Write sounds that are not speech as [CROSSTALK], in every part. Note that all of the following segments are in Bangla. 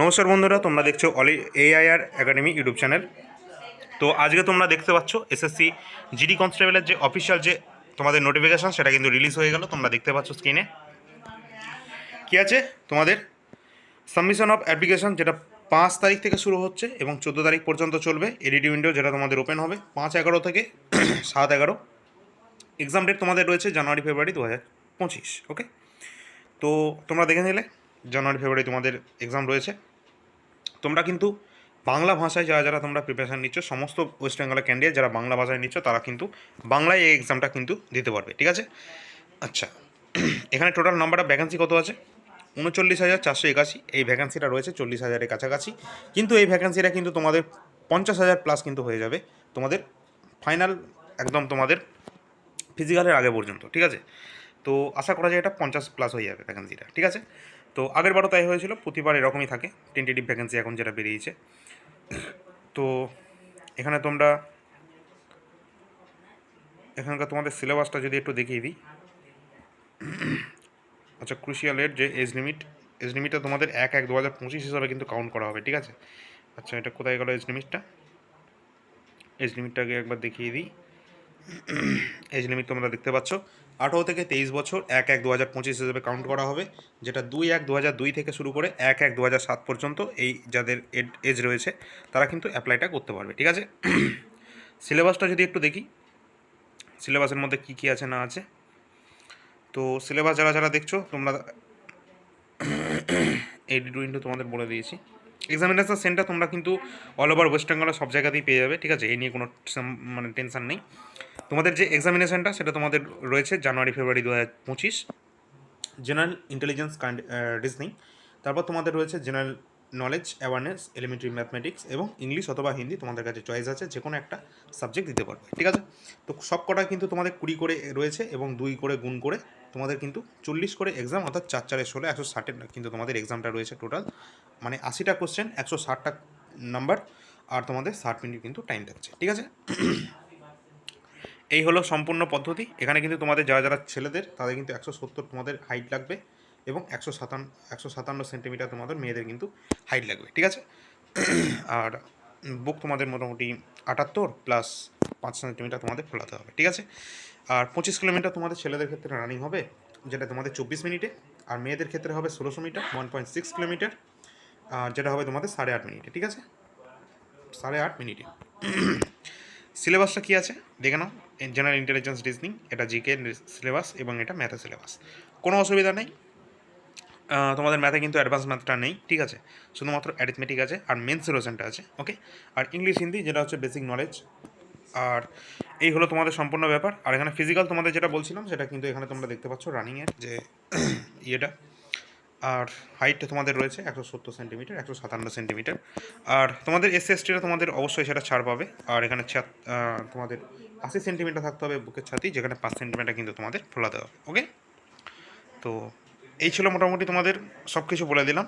নমস্কার বন্ধুরা, তোমরা দেখছ অলি এআইআর একাডেমি ইউটিউব চ্যানেল। তো আজকে তোমরা দেখতে পাচ্ছ এসএসসি জিডি কনস্টেবলের যে অফিসিয়াল যে তোমাদের নোটিফিকেশান সেটা কিন্তু রিলিজ হয়ে গেল। তোমরা দেখতে পাচ্ছ স্ক্রিনে কী আছে? তোমাদের সাবমিশন অফ অ্যাপ্লিকেশন যেটা পাঁচ তারিখ থেকে শুরু হচ্ছে এবং চোদ্দ তারিখ পর্যন্ত চলবে। এডিটি উইন্ডো যেটা তোমাদের ওপেন হবে পাঁচ এগারো থেকে [COUGHS] সাত এগারো। এক্সাম ডেট তোমাদের রয়েছে জানুয়ারি, ফেব্রুয়ারি দু হাজার পঁচিশ ওকে তো তোমরা দেখে নিলে। জানুয়ারি, ফেব্রুয়ারি তোমাদের এক্সাম রয়েছে। তোমরা কিন্তু বাংলা ভাষায় যারা যারা তোমরা প্রিপারেশান নিচ্ছ, সমস্ত ওয়েস্ট বেঙ্গলের ক্যান্ডিডেট যারা বাংলা ভাষায় নিচ্ছ, তারা কিন্তু বাংলায় এই এক্সামটা কিন্তু দিতে পারবে, ঠিক আছে? আচ্ছা [CLEARS THROAT] এখানে টোটাল নাম্বারটা ভ্যাকেন্সি কত আছে? উনচল্লিশ হাজার চারশো একাশি, এই ভ্যাকেন্সিটা রয়েছে চল্লিশ হাজারের কাছাকাছি। কিন্তু এই ভ্যাকেন্সিটা কিন্তু তোমাদের পঞ্চাশ হাজার প্লাস কিন্তু হয়ে যাবে, তোমাদের ফাইনাল একদম তোমাদের ফিজিক্যালের আগে পর্যন্ত, ঠিক আছে? তো আশা করা যায় এটা পঞ্চাশ প্লাস হয়ে যাবে ভ্যাকেন্সিটা ঠিক আছে? তো আগের বারও তাই হয়েছিল, প্রতিবার এরকমই থাকে টেন্টেটিভ ভ্যাকেন্সি এখন যেটা বেরিয়েছে। তো এখানে তোমরা, এখানকার তোমাদের সিলেবাসটা যদি একটু দেখিয়ে দিই। আচ্ছা ক্রুশিয়ালের যে এজ লিমিট এজ লিমিটটা তোমাদের এক এক দু হাজার পঁচিশ হিসাবে কিন্তু কাউন্ট করা হবে, ঠিক আছে? আচ্ছা এটা কোথায় গেল এজ লিমিটটা এজ লিমিটটাকে একবার দেখিয়ে দিই। এজ লিমিট তোমরা দেখতে পাচ্ছ। আঠারো থেকে তেইশ বছর, এক এক দু হাজার পঁচিশ হিসেবে কাউন্ট করা হবে, যেটা দুই এক দু হাজার দুই থেকে শুরু করে এক এক দু হাজার সাত পর্যন্ত এই যাদের এজ রয়েছে, তারা কিন্তু অ্যাপ্লাইটা করতে পারবে, ঠিক আছে? সিলেবাসটা যদি একটু দেখি সিলেবাসের মধ্যে কী কী আছে, না আছে? তো সিলেবাস যারা যারা দেখছ, তোমরা [COUGHS] এই উইন্ডো তোমাদের বলে দিয়েছি। এক্সামিনেশন সেন্টার তোমরা কিন্তু অল ওভার ওয়েস্ট বেঙ্গলের সব জায়গাতেই পেয়ে যাবে, ঠিক আছে? এই নিয়ে কোনো মানে টেনশন নেই। তোমাদের যে এক্সামিনেশনটা সেটা তোমাদের রয়েছে জানুয়ারি, ফেব্রুয়ারি দু হাজার পঁচিশ জেনারেল ইন্টেলিজেন্স রিজনিং তারপর তোমাদের রয়েছে general knowledge awareness elementary mathematics এবং ইংলিশ অথবা হিন্দি তোমাদের কাছে চয়েস আছে যে কোনো একটা সাবজেক্ট দিতে পারবে, ঠিক আছে? তো সব কটা কিন্তু তোমাদের কুড়ি করে রয়েছে এবং দুই করে গুণ করে তোমাদের কিন্তু চল্লিশ করে এক্সাম অর্থাৎ চার চারে ষোলো, একশো ষাটের কিন্তু তোমাদের এক্সামটা রয়েছে টোটাল মানে আশিটা কোশ্চেন একশো ষাটটা নাম্বার আর তোমাদের ষাট মিনিট কিন্তু টাইম থাকছে, ঠিক আছে? এই হলো সম্পূর্ণ পদ্ধতি। এখানে কিন্তু তোমাদের যারা যারা ছেলেদের, তাদের কিন্তু একশো সত্তর তোমাদের হাইট লাগবে এবং একশো সাতান্ন একশো সাতান্ন সেন্টিমিটার তোমাদের মেয়েদের কিন্তু হাইট লাগবে, ঠিক আছে? আর বুক তোমাদের মোটামুটি আটাত্তর প্লাস পাঁচ সেন্টিমিটার তোমাদের ফোলাতে হবে, ঠিক আছে? আর পঁচিশ কিলোমিটার তোমাদের ছেলেদের ক্ষেত্রে রানিং হবে, যেটা তোমাদের চব্বিশ মিনিটে, আর মেয়েদের ক্ষেত্রে হবে ষোলোশো metre one point six kilometre, আর যেটা হবে তোমাদের সাড়ে আট মিনিটে, ঠিক আছে? সাড়ে আট মিনিটে। সিলেবাসটা কী আছে? দেখে নাও। জেনারেল ইন্টেলিজেন্স রিজনিং এটা জিকে সিলেবাস এবং এটা ম্যাথের সিলেবাস কোনো অসুবিধা নেই। তোমাদের ম্যাথে কিন্তু অ্যাডভান্স ম্যাথটা নেই, ঠিক আছে? শুধুমাত্র অ্যারিথমেটিক আছে আর মেন সিলেশনটা আছে ওকে আর ইংলিশ হিন্দি যেটা হচ্ছে বেসিক নলেজ আর এই হলো তোমাদের সম্পূর্ণ ব্যাপার। আর এখানে ফিজিক্যাল তোমাদের যেটা বলছিলাম, সেটা কিন্তু এখানে তোমরা দেখতে পাচ্ছ রানিংয়ের যে [CLEARS THROAT] ইয়েটা। আর হাইটটা তোমাদের রয়েছে একশো সত্তর সেন্টিমিটার একশো সাতান্ন সেন্টিমিটার আর তোমাদের এস এসটিটা তোমাদের অবশ্যই সেটা ছাড় পাবে। আর এখানে ছাত তোমাদের আশি সেন্টিমিটার থাকতে হবে বুকের ছাতি, যেখানে পাঁচ সেন্টিমিটার কিন্তু তোমাদের ফোলাতে হবে ওকে তো এই ছিল মোটামুটি তোমাদের সব কিছু বলে দিলাম।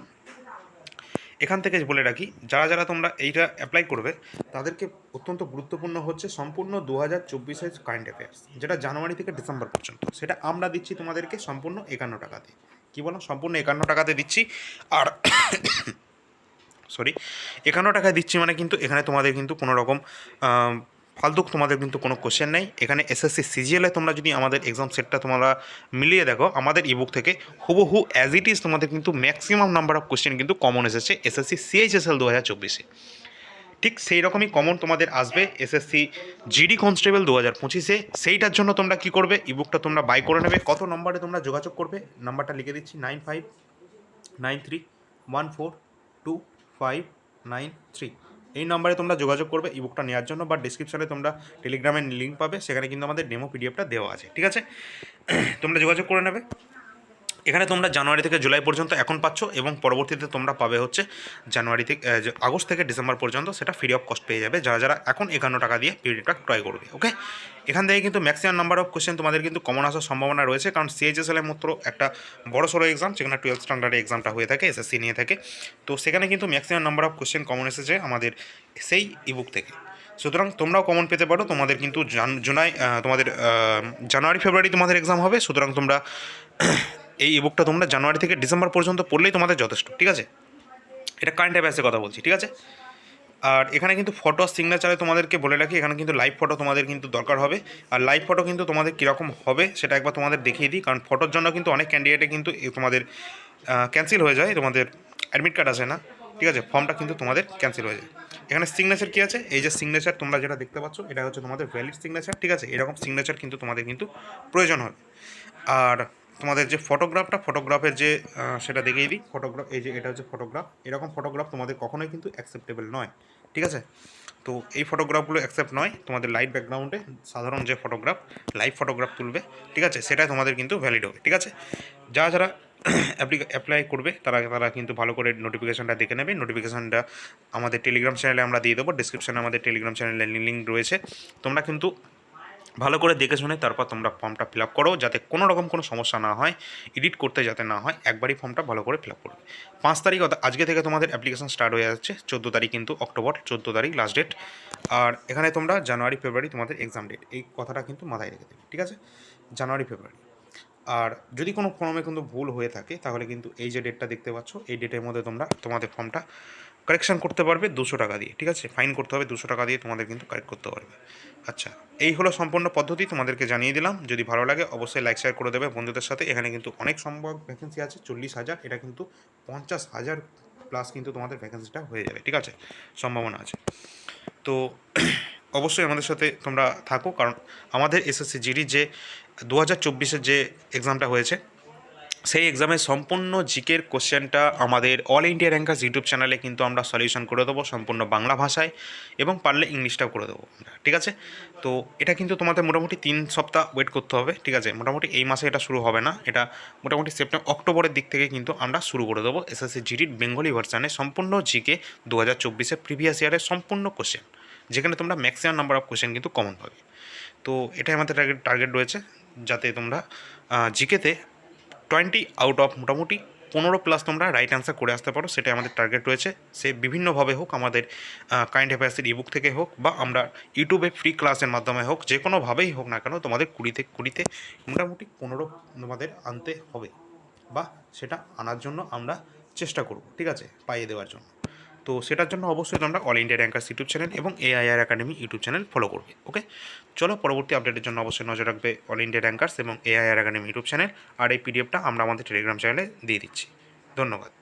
এখান থেকে বলে রাখি, যারা যারা তোমরা এইটা অ্যাপ্লাই করবে, তাদেরকে অত্যন্ত গুরুত্বপূর্ণ হচ্ছে সম্পূর্ণ দু হাজার চব্বিশের কারেন্ট অ্যাফেয়ার্স যেটা জানুয়ারি থেকে ডিসেম্বর পর্যন্ত। সেটা আমরা দিচ্ছি তোমাদেরকে সম্পূর্ণ একান্ন টাকাতে। কী বলো? সম্পূর্ণ একান্ন টাকাতে দিচ্ছি। আর [COUGHS] সরি একান্ন টাকায় দিচ্ছি মানে কিন্তু এখানে তোমাদের কিন্তু কোনো রকম ফালতু তোমাদের কিন্তু কোনো কোশ্চেন নেই। এখানে এসএসসি সিজিএলে তোমরা যদি আমাদের এক্সাম সেটটা তোমরা মিলিয়ে দেখো, আমাদের ইবুক থেকে হুবহু অ্যাজ ইট ইজ তোমাদের কিন্তু ম্যাক্সিমাম নাম্বার অফ কোশ্চেন কিন্তু কমন এসেছে এসএসসি সিএইচএসএল দু হাজার চব্বিশে ঠিক সেই রকমই কমন তোমাদের আসবে এসএসসি জিডি কনস্টেবল দু হাজার পঁচিশে সেইটার জন্য তোমরা কি করবে? ইবুকটা তোমরা বাই করে নেবে। কত নম্বরে তোমরা যোগাযোগ করবে? নাম্বারটা লিখে দিচ্ছি nine five nine three one four two five nine three এই নম্বরে তোমরা যোগাযোগ করবে ইবুকটা নেওয়ার জন্য বা ডিসক্রিপশনে তোমরা টেলিগ্রামের লিঙ্ক পাবে, সেখানে কিন্তু আমাদের ডেমো পিডিএফটা দেওয়া আছে, ঠিক আছে? [CLEARS THROAT] তোমরা যোগাযোগ করে নেবে। এখানে তোমরা জানুয়ারি থেকে জুলাই পর্যন্ত এখন পাচ্ছ এবং পরবর্তীতে তোমরা পাবে হচ্ছে জানুয়ারি থেকে আগস্ট থেকে ডিসেম্বর পর্যন্ত সেটা ফ্রি অফ কস্ট পেয়ে যাবে, যারা যারা এখন একান্ন টাকা দিয়ে পিডিএফটা ক্রয় করবে ওকে এখান থেকে কিন্তু ম্যাক্সিমাম নাম্বার অফ কোশ্চেন তোমাদের কিন্তু কমন আসার সম্ভাবনা রয়েছে, কারণ সিএইচএসএল এর মাত্র একটা বড় সড়ো এক্সাম যেখানে টুয়েলভ স্ট্যান্ডার্ডের এক্সামটা হয়ে থাকে এসএসসি নিয়ে থাকে। তো সেখানে কিন্তু maximum number of question common এসেছে আমাদের সেই ইবুক থেকে। সুতরাং তোমরাও কমন পেতে পারো, তোমাদের কিন্তু জুলাই তোমাদের জানুয়ারি, ফেব্রুয়ারি তোমাদের এক্সাম হবে, সুতরাং তোমরা এই ইবুকটা তোমরা জানুয়ারি থেকে ডিসেম্বর পর্যন্ত পড়লেই তোমাদের যথেষ্ট, ঠিক আছে? এটা কারেন্ট অ্যাফেয়ার্সের কথা বলছি, ঠিক আছে? আর এখানে কিন্তু ফটো সিগনেচারে তোমাদেরকে বলে রাখি, এখানে কিন্তু লাইভ ফটো তোমাদের কিন্তু দরকার হবে। আর লাইভ ফটো কিন্তু তোমাদের কীরকম হবে সেটা একবার তোমাদের দেখিয়ে দিই, কারণ ফটোর জন্য কিন্তু অনেক ক্যান্ডিডেটে কিন্তু তোমাদের ক্যান্সেল হয়ে যায়, তোমাদের অ্যাডমিট কার্ড আসে না, ঠিক আছে? ফর্মটা কিন্তু তোমাদের ক্যান্সেল হয়ে যায়। এখানে সিগনেচার কী আছে? এই যে সিগনেচার তোমরা যেটা দেখতে পাচ্ছ, এটা হচ্ছে তোমাদের ভ্যালিড সিগনেচার ঠিক আছে? এরকম সিগনেচার কিন্তু তোমাদের কিন্তু প্রয়োজন হবে। আর তোমাদের যে ফটোগ্রাফটা ফটোগ্রাফের যে সেটা দেখিয়ে দিই। ফটোগ্রাফ এই যে এটা হচ্ছে ফটোগ্রাফ এরকম ফটোগ্রাফ তোমাদের কখনোই কিন্তু অ্যাকসেপ্টেবল নয়। ঠিক আছে? তো এই ফটোগ্রাফগুলো অ্যাকসেপ্ট নয়। তোমাদের লাইভ ব্যাকগ্রাউন্ডে সাধারণ যে ফটোগ্রাফ লাইভ ফটোগ্রাফ তুলবে। ঠিক আছে? সেটাই তোমাদের কিন্তু ভ্যালিড হবে। ঠিক আছে? যারা [CLEARS THROAT] যারা অ্যাপ্লাই করবে, তারা তারা কিন্তু ভালো করে নোটিফিকেশনটা দেখে নেবে। নোটিফিকেশনটা আমাদের টেলিগ্রাম চ্যানেলে আমরা দিয়ে দেবো। ডিসক্রিপশানে আমাদের টেলিগ্রাম চ্যানেলের লিঙ্ক রয়েছে। তোমরা কিন্তু ভালো করে দেখে শুনে তারপর তোমরা ফর্মটা ফিল আপ করো যাতে কোনো রকম কোনো সমস্যা না হয় এডিট করতে যাতে না হয়, একবারই ফর্মটা ভালো করে ফিল আপ করবে। পাঁচ তারিখ অর্থাৎ আজকে থেকে তোমাদের অ্যাপ্লিকেশন স্টার্ট হয়ে যাচ্ছে, চোদ্দ তারিখ কিন্তু অক্টোবর, চোদ্দ তারিখ লাস্ট ডেট আর এখানে তোমরা জানুয়ারি, ফেব্রুয়ারি তোমাদের এক্সাম ডেট এই কথাটা কিন্তু মাথায় রেখে দেবে, ঠিক আছে? জানুয়ারি, ফেব্রুয়ারি। আর যদি কোনো ফর্মে কিন্তু ভুল হয়ে থাকে, তাহলে কিন্তু এই যে ডেটটা দেখতে পাচ্ছ, এই ডেটের মধ্যে তোমরা তোমাদের ফর্মটা কারেকশন করতে পারবে দুশো টাকা দিয়ে, ঠিক আছে? ফাইন করতে হবে দুশো টাকা দিয়ে তোমাদের কিন্তু কারেক্ট করতে পারবে। আচ্ছা এই হলো সম্পূর্ণ পদ্ধতি, তোমাদেরকে জানিয়ে দিলাম। যদি ভালো লাগে অবশ্যই লাইক শেয়ার করে দেবে বন্ধুদের সাথে। এখানে কিন্তু অনেক সম্ভব ভ্যাকেন্সি আছে, চল্লিশ হাজার, এটা কিন্তু পঞ্চাশ হাজার প্লাস কিন্তু তোমাদের ভ্যাকেন্সিটা হয়ে যাবে, ঠিক আছে? সম্ভাবনা আছে। তো [CLEARS THROAT] অবশ্যই আমাদের সাথে তোমরা থাকো, কারণ আমাদের এসএসসি জিডির যে দু হাজার চব্বিশের যে এক্সামটা হয়েছে সেই এক্সামের সম্পূর্ণ জিকের কোশ্চেনটা আমাদের অল ইন্ডিয়া র্যাঙ্কার্স ইউটিউব চ্যানেলে কিন্তু আমরা সলিউশন করে দেবো সম্পূর্ণ বাংলা ভাষায় এবং পারলে ইংলিশটাও করে দেবো ঠিক আছে? তো এটা কিন্তু তোমাদের মোটামুটি তিন সপ্তাহ ওয়েট করতে হবে, ঠিক আছে? মোটামুটি এই মাসে এটা শুরু হবে না, এটা মোটামুটি সেপ্টেম্বর, অক্টোবরের দিক থেকে কিন্তু আমরা শুরু করে দেবো এসএসসি জিডির বেঙ্গলি ভার্সানে সম্পূর্ণ জিকে দু হাজার চব্বিশের প্রিভিয়াস ইয়ারের সম্পূর্ণ কোশ্চেন যেখানে তোমরা ম্যাক্সিমাম নাম্বার অফ কোশ্চেন কিন্তু কমন পাবে। তো এটাই আমাদের টার্গেট টার্গেট রয়েছে, যাতে তোমরা জিকেতে টোয়েন্টি আউট অফ মোটামুটি পনেরো প্লাস তোমরা রাইট অ্যান্সার করে আসতে পারো, সেটাই আমাদের টার্গেট রয়েছে। সে বিভিন্নভাবে হোক, আমাদের কাইন্ড অ্যাফেয়ার্সের ইবুক থেকে হোক, বা আমরা ইউটিউবে ফ্রি ক্লাসের মাধ্যমে হোক, যে কোনোভাবেই হোক না কেন, তোমাদের কুড়িতে কুড়িতে মোটামুটি পনেরো তোমাদের আনতে হবে, বা সেটা আনার জন্য আমরা চেষ্টা করব, ঠিক আছে? পাইয়ে দেওয়ার জন্য। তো সেটার জন্য অবশ্যই তোমরা all India rankers YouTube channel এবং AIR academy YouTube channel follow করবে ওকে চলো পরবর্তী আপডেটের জন্য অবশ্যই নজর রাখবে অল ইন্ডিয়া র্যাঙ্কার্স এবং এআইআর একাডেমি ইউটিউব চ্যানেল আর এই পিডিএফটা আমরা আমাদের টেলিগ্রাম চ্যানেলে দিয়ে দিচ্ছি। ধন্যবাদ।